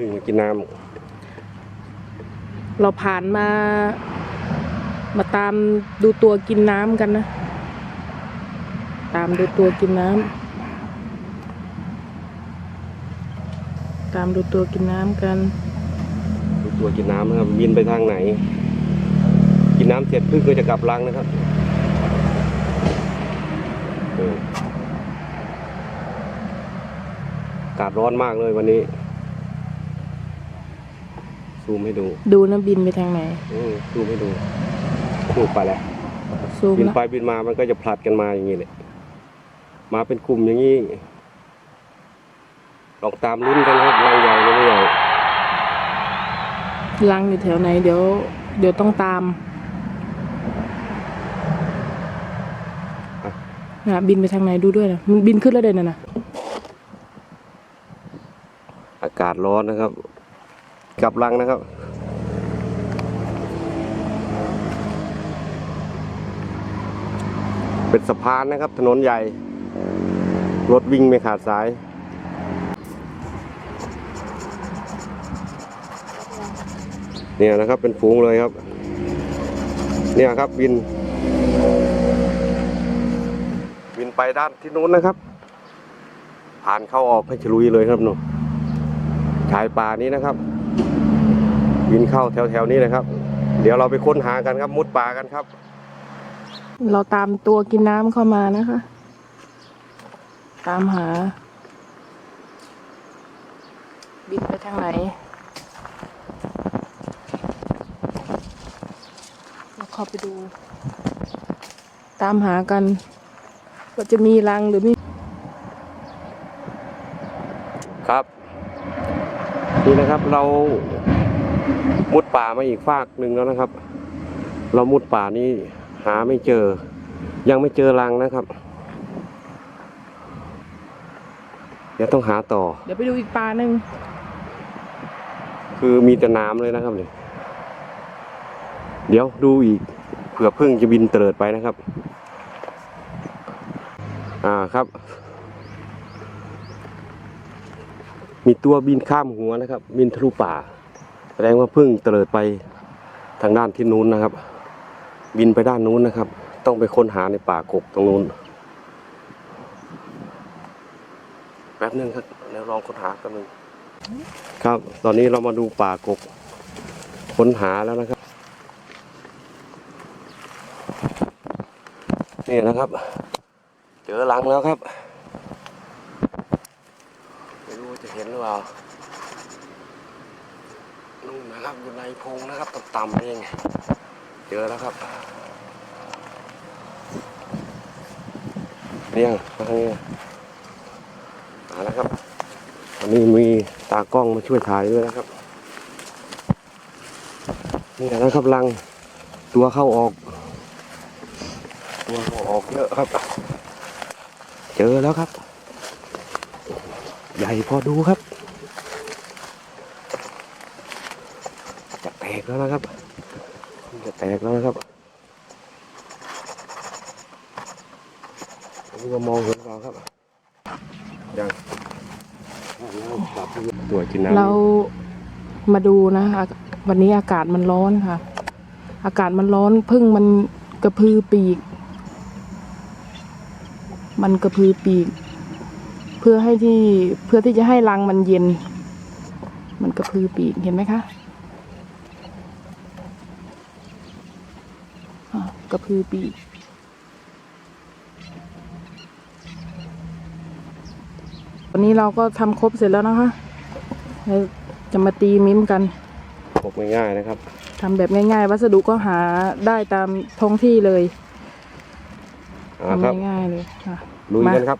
พึ่งมากินน้เราผ่านมา มาตามดูตัวกินน้ำกันนะ ตามดูตัวกินน้ำตามดูตัวกินน้ำกันำดูตัวกินน้ำนะครับบินไปทางไหน กินน้ำเสร็จพึ่งก็จะกลับรังนะครับเอออากาศร้อนมากเลยวันนี้ ซูมให้ดู ดูนะบินไปทางไหนอืมซูมให้ดูซูมไปแล้วซูมบินนะไปบินมามันก็จะผลัดกันมาอย่างนี้เลยมาเป็นกลุ่มอย่างนี้ลองตามลุ้นกันครับรังใหญ่หรือไม่ใหญ่ลังอยู่แถวไหนเดี๋ยว เดี๋ยวต้องตามนะบินไปทางไหนดูด้วยนะมันบินขึ้นแล้วเด่นนะนะอากาศร้อนนะครับ กลับรังนะครับ เป็นสะพานนะครับ ถนนใหญ่ รถวิ่งไม่ขาดสาย เนี่ยนะครับเป็นฝูงเลยครับ เนี่ยครับบินบินไปด้านที่นู้นนะครับ ผ่านเข้าออกให้ฉลุยเลยครับหนูชายป่านี้นะครับ บินเข้าแถวๆนี้เลยครับ เดี๋ยวเราไปค้นหากันครับมุดป่ากันครับ เราตามตัวกินน้ำเข้ามานะคะ ตามหา บินไปทางไหนเราเข้าไปดู ตามหากันว่าจะมีรังหรือไม่ครับ นี่นะครับเรา มุดป่ามาอีกฟากหนึ่งแล้วนะครับ เรามุดป่านี้หาไม่เจอ ยังไม่เจอรังนะครับ เดี๋ยวต้องหาต่อ เดี๋ยวไปดูอีกปลาหนึ่งคือมีแต่น้ำเลยนะครับเนี่ยเดี๋ยวดูอีกเผื่อพึ่งจะบินเตลิดไปนะครับ อ่าครับ มีตัวบินข้ามหัวนะครับ บินทะลุป่า แสดงว่าพึ่งเตลิดไปทางด้านที่นู้นนะครับ บินไปด้านนู้นนะครับ ต้องไปค้นหาในป่ากกตรงนู้น แป๊บนึงครับเดี๋ยวลองค้นหาแป๊บนึงครับ ตอนนี้เรามาดูป่ากกค้นหาแล้วนะครับนี่นะครับ เจอรังแล้วครับ ไม่รู้จะเห็นหรือเปล่า นู่นนะครับอยู่ในพงนะครับต่ำๆเองเจอแล้วครับเนี่ยมาทางนี้มาแล้วครับอันนี้มีตากล้องมาช่วยถ่ายด้วยนะครับนี่นะครับรังตัวเข้าออก ตัวเข้าออกเยอะครับ เจอแล้วครับ ใหญ่พอดูครับ จะ แตกแล้วนะครับจะแตกแล้วนะครับไม่รู้ว่ามองเห็นเปล่าครับยังตัวกินน้ำเรามาดูนะคะวันนี้อากาศมันร้อนค่ะ อากาศมันร้อนพึ่งมันกระพือปีก มันกระพือปีก เพื่อให้ที่เพื่อที่จะให้รังมันเย็น มันกระพือปีกเห็นไหมคะอะก ระพือปีกวันนี้เราก็ทำครบเสร็จแล้วนะคะเราจะมาตีมิ้มกันพบง่ายๆนะครับทำแบบง่ายๆ วัสดุก็หาได้ตามท้องที่เลยอ่าทำครับง่ายๆเลยค่ะลุยมากันครับ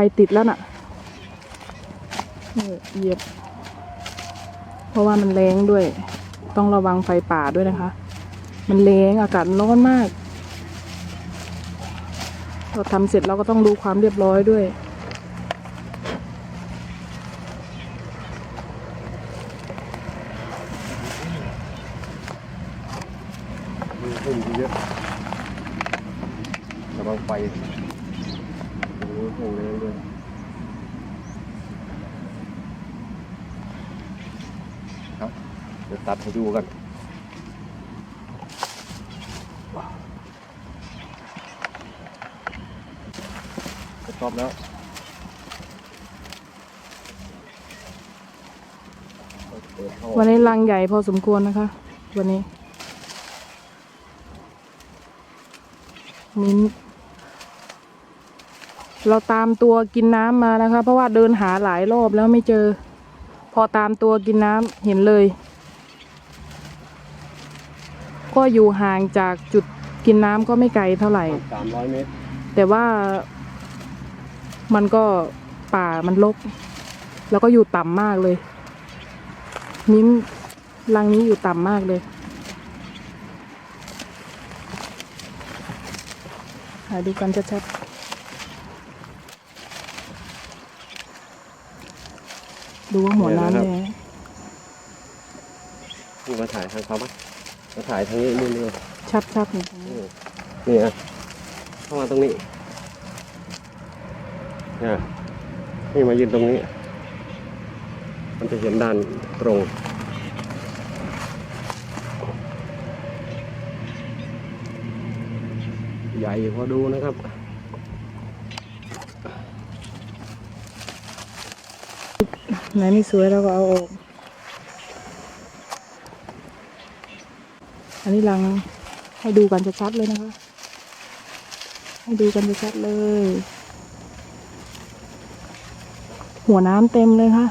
ไฟติดแล้วน่ะเหยียบ เพราะว่ามันแรงด้วย ต้องระวังไฟป่าด้วยนะคะ มันแรงอากาศร้อนมากเราทำเสร็จเราก็ต้องดูความเรียบร้อยด้วยระวังไฟ โอ้โหแห้งแรงด้วยครับเดี๋ยวตัดให้ดูกันชอบแล้ววันนี้รังใหญ่พอสมควรนะคะ วันนี้มิ้น เราตามตัวกินน้ำมานะคะ เพราะว่าเดินหาหลายรอบแล้วไม่เจอ พอตามตัวกินน้ำเห็นเลย ก็อยู่ห่างจากจุดกินน้ำก็ไม่ไกลเท่าไหร่ สามร้อยเมตรแต่ว่ามันก็ป่ามันรกแล้วก็อยู่ต่ำมากเลย มิ้นท์รังนี้อยู่ต่ำมากเลยหาดูกันชัดๆ ดูว่าหัวน้ำแดงนี่มาถ่ายทางเขาปะมาถ่ายทางนี้นี่นี่ชัดๆนี่นี่อะเข้ามาตรงนี้เนี่ยนี่มายืนตรงนี้ มันจะเห็นด้านตรงใหญ่พอดูนะครับ ไหนไม่สวยเราก็เอาออก อันนี้รังให้ดูกันชัดๆเลยนะคะ ให้ดูกันชัดๆเลย หัวน้ำเต็มเลยค่ะ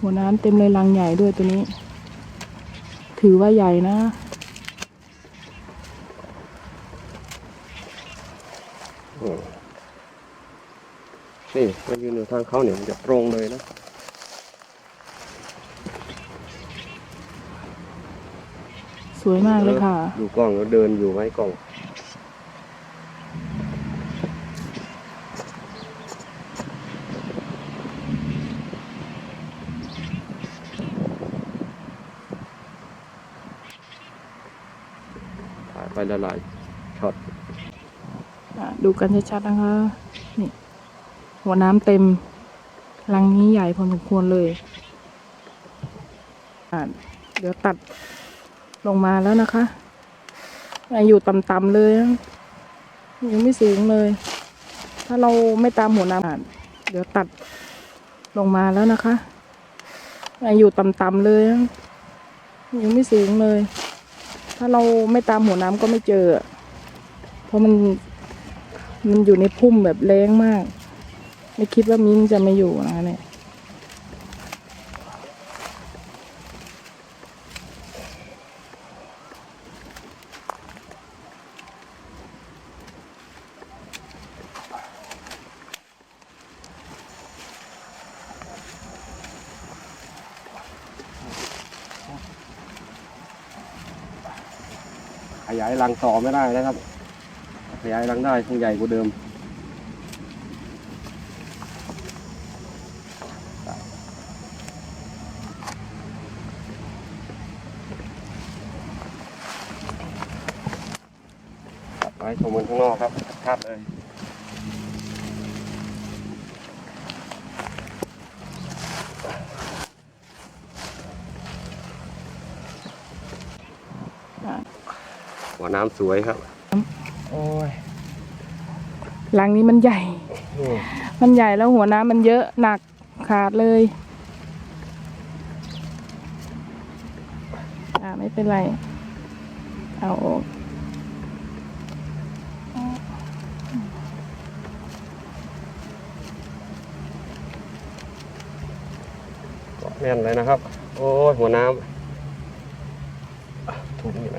หัวน้ำเต็มเลยรังใหญ่ด้วยตัวนี้ ถือว่าใหญ่นะ อืม นี่มายืนอยู่ทางเขาเนี่ยมันจะตรงเลยนะสวยมากเลยค่ะ ดูกล้องแล้วเดินอยู่ไว้กล้องถ่ายไปละลายช็อตอะดูกันชัดๆนะคะนี่ หัวน้ำเต็มรังนี้ใหญ่พอสมควรเลยเดี๋ยวตัดลงมาแล้วนะคะอยู่ต่ำๆเลยยังไม่สูงเลย ถ้าเราไม่ตามหัวน้ำเดี๋ยวตัดลงมาแล้วนะคะอยู่ต่ำๆเลยยังไม่สูงเลย ถ้าเราไม่ตามหัวน้ำก็ไม่เจอ เพราะมันมันอยู่ในพุ่มแบบแรงมาก ไม่คิดว่ามิ้นจะไม่อยู่นะเนี่ยขยายรังต่อไม่ได้นะครับ ขยายรังได้คงใหญ่กว่าเดิม ตัดไม้ชมมันข้างนอกครับชัดเลยอะหัวน้ำสวยครับ โอ้ยรังนี้มันใหญ่นี่มันใหญ่แล้วหัวน้ำมันเยอะหนักขาดเลย อ่าไม่เป็นไร เอาออก เกาะ แน่นเลยนะครับ โอ้ยหัวน้ำถุงอยู่ไหน